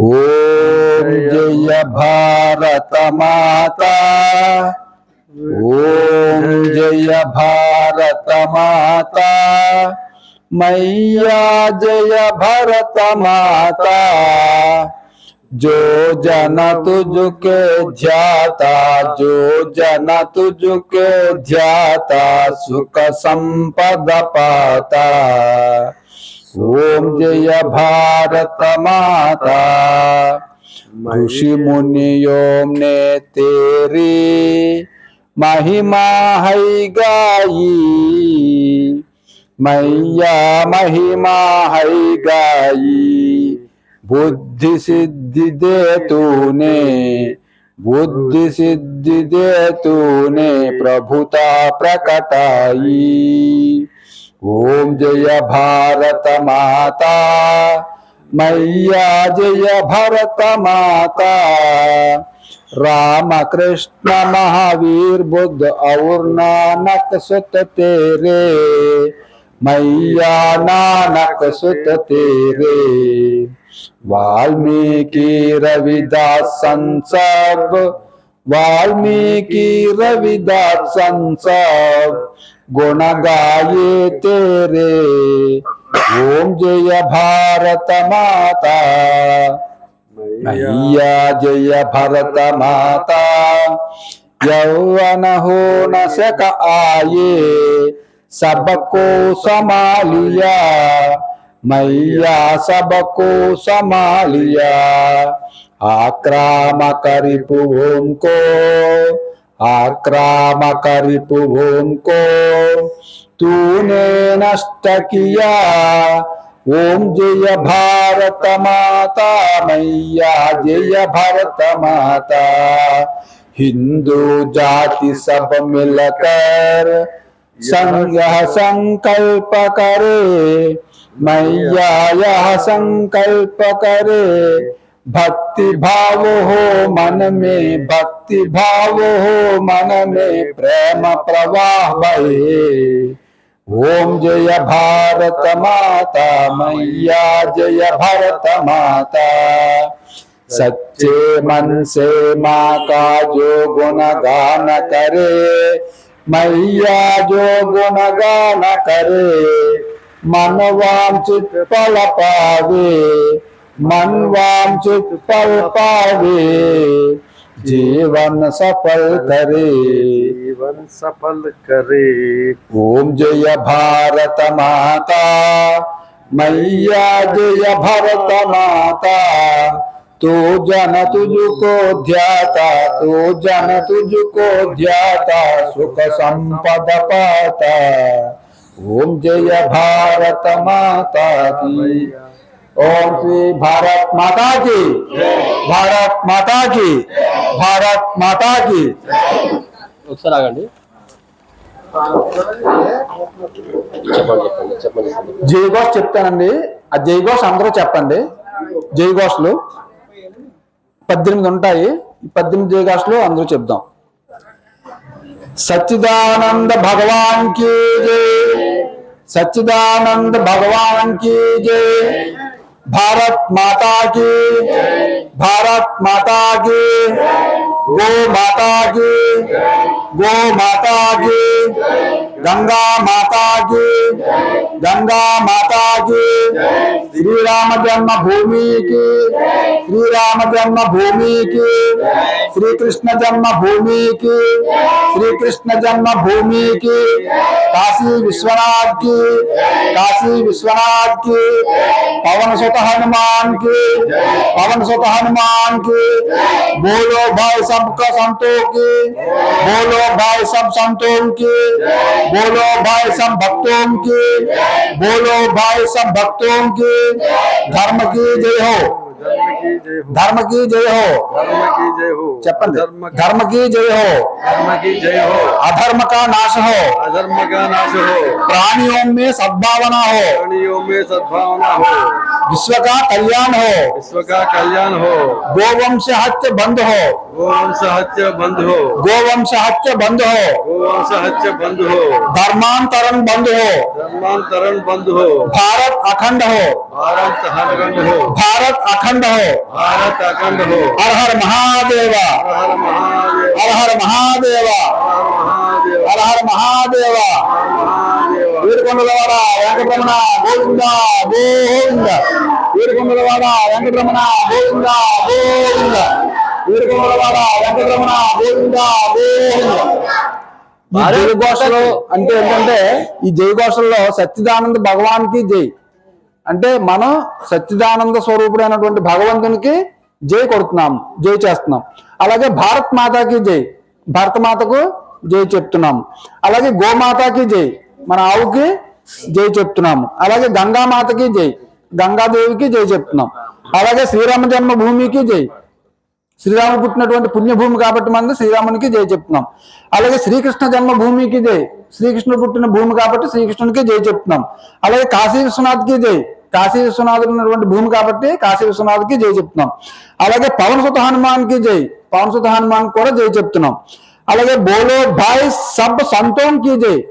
ॐ जय भारत माता। ॐ जय भारत माता। मैया जय भरत माता। जो जन तुझके ध्याता जो जन तुझके ध्याता सुख संपद पाता। ओम जय भारत माता ऋषि मुनियों ने तेरी महिमा है गाई। मैया महिमा है गाई। बुद्धि सिद्धि दे तूने, बुद्धि सिद्धि दे तूने, प्रभुता प्रकटाई। ఓం జయ భారత మాత మయ్యా జయ భరత మాత రామకృష్ణ మహావీర్ బుద్ధ ఔర్ నానక్ సుత తేరే మయ్యా నానక్ సుత తేరే వాల్మీకి రవిదాస్ సంసబ్ वाल्मीकि रविदास संसार गुण गाये तेरे। ओम जय भारत माता। मैया जय भरत माता। यौवन हो न सक आए, सबको संभालिया। मैया सबको संभालिया। आक्रामक रिपुभूम को आक्रामक रिपुभूम को तूने नष्ट किया ओम जय भारत माता मैया जय भारत माता हिंदू जाति सब मिलकर संग संकल्प करे, मैया यह संकल्प करे। भक्ति भाव हो मन में, भक्ति भाव हो मन में प्रेम प्रवाह बहे। ओम जय भारत माता, मैया जय भारत माता। सच्चे मन से माँ का जो गुणगान करे, मैया जो गुणगान करे मन वांछित फल पावे मन वांछित फल पावे। जीवन सफल करे। जीवन सफल करे। ओम जय भारत माता मैया जय भारत माता। तू जन तुझको ध्याता तू जन तुझको ध्याता सुख संपद पाता। ओम जय भारत माता की। ओम श्री भारत माता की भारत माता की भारत माता की ఒకసారి ఆగండి చెప్పండి చెప్పండి చెప్పండి జై ఘోష్ చెప్తానండి ఆ జై ఘోష్ అందరూ చెప్పండి జై ఘోష్లు పద్దెనిమిది ఉంటాయి ఈ పద్దెనిమిది జై ఘోష్లు అందరూ చెప్దాం సచ్చిదానంద భగవాన్ की जय सच्चिदानंद भगवान की जय भारत माता की भारत माता की गो माता की गो माता की गंगा माता की। गंगा माता की। श्री राम जन्म भूमि की। श्री राम जन्म भूमि की। श्री कृष्ण जन्म भूमि की। श्री कृष्ण जन्म भूमि की। काशी विश्वनाथ की। काशी विश्वनाथ की। पवन सुत हनुमान की। पवन सुत हनुमान की। बोलो भाई सबका संतों की। बोलो भाई सब संतों की। बोलो भाई सब भक्तों की बोलो भाई सब भक्तों की धर्म की जय हो। धर्म की जय हो। धर्म की जय हो चप्पल धर्म की जय हो। धर्म की जय हो। अधर्म का नाश हो। अधर्म का नाश हो। प्राणियों में सद्भावना हो। प्राणियों में सद्भावना हो। विश्व का कल्याण हो। विश्व का कल्याण हो। गोवंश हत्य बंद हो। गोवंश हत्य बंद हो। गोवंश हत्य बंद हो। गोवंश हत्य बंद हो। धर्मांतरण बंद हो। धर्मांतरण बंद हो। भारत अखंड हो। भारत अखंड हो। भारत अखंड हो। भारत अखंड हो। हर हर महादेव। हर हर महादेव। हर हर महादेव। हर हर महादेव। వీరకొండలవాడ వెంకటరమణ గోవింద గోవింద. వీరకొండలవాడ వెంకటరమణ గోవింద గోవింద. వీరకొండలవాడ వెంకటరమణ గోవింద గోవింద. జయఘోషలు అంటే ఏంటంటే ఈ జయఘోషల్లో సచ్చిదానంద భగవాన్కి జై. అంటే మనం సచ్చిదానంద స్వరూపుడైనటువంటి భగవంతునికి జై కొడుతున్నాం జై చేస్తున్నాం. అలాగే భారత్ మాతాకి జై భారత మాతకు జై చెప్తున్నాం. అలాగే గోమాతాకి జై. మన ఆవుకి జై చెప్తున్నాము. అలాగే గంగామాతకి జై గంగాదేవికి జై చెప్తున్నాం. అలాగే శ్రీరామ జన్మభూమికి జై. శ్రీరాముడు పుట్టినటువంటి పుణ్యభూమి కాబట్టి మనం శ్రీరామునికి జై చెప్తున్నాం. అలాగే శ్రీకృష్ణ జన్మభూమికి జై. శ్రీకృష్ణుడు పుట్టిన భూమి కాబట్టి శ్రీకృష్ణునికి జై చెప్తున్నాం. అలాగే కాశీ విశ్వనాథ్కి జై. కాశీ విశ్వనాథుడు ఉన్నటువంటి భూమి కాబట్టి కాశీ విశ్వనాథ్కి జై చెప్తున్నాం. అలాగే పవన్ సుత హనుమాన్కి జై. పవన్ సుత హనుమాన్ కూడా జై చెప్తున్నాం. అలాగే బోలో భాయ్ సబ్ సంతోంకి జై.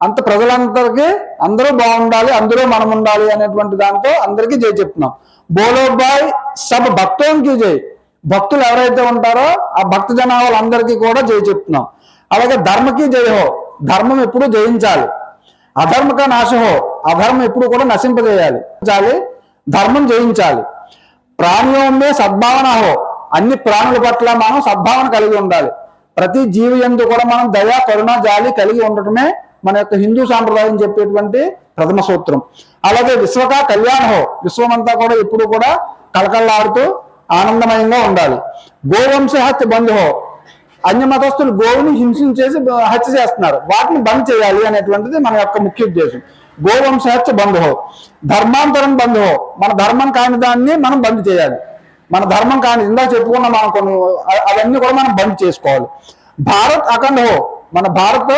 అంత ప్రజలందరికీ అందరూ బాగుండాలి అందరూ మనం ఉండాలి అనేటువంటి దాంతో అందరికీ జై చెప్తున్నాం. బోలోబాయ్ సబ్ భక్తోంకి జై. భక్తులు ఎవరైతే ఉంటారో ఆ భక్త జనాలందరికీ కూడా జై చెప్తున్నాం. అలాగే ధర్మకి జయహో ధర్మం ఎప్పుడు జయించాలి. అధర్మక నాశహో అధర్మం ఎప్పుడు కూడా నశింపజేయాలి. చాలి ధర్మం జయించాలి. ప్రాణియోమే సద్భావన హో. అన్ని ప్రాణుల పట్ల మనం సద్భావన కలిగి ఉండాలి. ప్రతి జీవి ఎందు కూడా మనం దయ కరుణ జాలి కలిగి ఉండటమే మన యొక్క హిందూ సాంప్రదాయం చెప్పేటువంటి ప్రథమ సూత్రం. అలాగే విశ్వక కళ్యాణ హో విశ్వమంతా కూడా ఎప్పుడు కూడా కలకల్లాడుతూ ఆనందమయంగా ఉండాలి. గోవంశ హత్య బంధుహో అన్య మతస్థులు గోవుని హింసించేసి హత్య చేస్తున్నారు. వాటిని బంద్ చేయాలి అనేటువంటిది మన యొక్క ముఖ్య ఉద్దేశం. గోవంశ హత్య బంధుహో ధర్మాంతరం బంధుహో మన ధర్మం కాని దాన్ని మనం బంద్ చేయాలి. మన ధర్మం కాని ఇందాక చెప్పుకున్న మనం కొన్ని అవన్నీ కూడా మనం బంద్ చేసుకోవాలి. భారత్ అఖండహో మన భారత్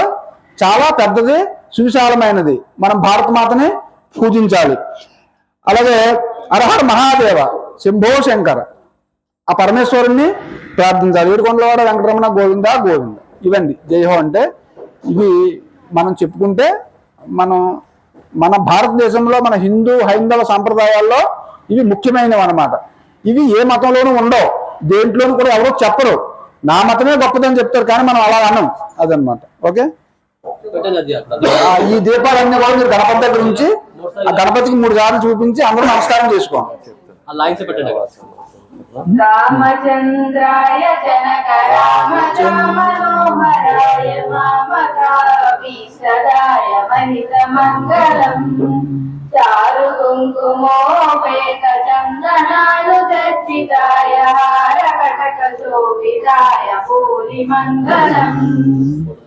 చాలా పెద్దది సువిశాలమైనది. మనం భారత మాతని పూజించాలి. అలాగే అర్హర్ మహాదేవ శంభో శంకర ఆ పరమేశ్వరుణ్ణి ప్రార్థించాలి. ఏడుకొండలవాడ వెంకటరమణ గోవింద గోవింద. ఇవండి. జయహో అంటే ఇవి మనం చెప్పుకుంటే మనం మన భారతదేశంలో మన హిందూ హైందవ సాంప్రదాయాల్లో ఇవి ముఖ్యమైనవి అన్నమాట. ఇవి ఏ మతంలోనూ ఉండవు. దేంట్లోనూ కూడా ఎవరో చెప్పరు. నా మతమే గొప్పదని చెప్తారు కానీ మనం అలా అనం అదనమాట ఓకే? ఈ దీపాలన్నీ కూడా మీరు గణపతి దగ్గర ఉంచి ఆ గణపతికి మూడు సార్లు చూపించి అందరూ నమస్కారం చేసుకోండి రామచంద్రాయ జనక రామ మంగళం. చారు కుంకుమోపేత చందనాలు దర్శితాయ హార కటక శోభితాయ పూలి మంగళం.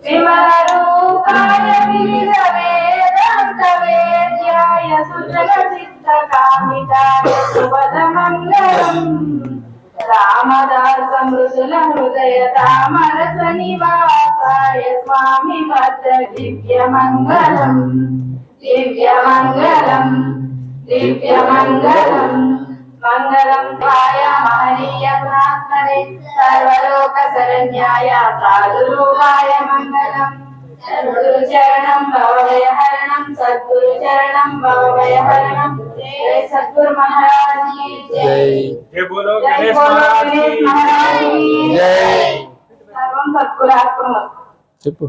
విమల రూపాయ వివిధ వేదాంత వేద్యాయ సుజల చిత్త కామితాయ శుభద మంగళం. రామదాస మృదుల హృదయ తామరస నివాసాయ స్వామి భద్ర దివ్య మంగళం. దివ్యమంగళం దివ్యమంగళం మంగళం తాయ మహనీయ గుణాత్మనే సర్వలోక శరణ్యాయ సాధురూపాయ మంగళం సద్గురు చరణం భవభయ హరణం సద్గురు చరణం భవభయ హరణం జయ సద్గురు మహారాజ్ की। జై బోలో గణేష్ మహారాజ్ జై సర్వం సద్గురు చెప్పు।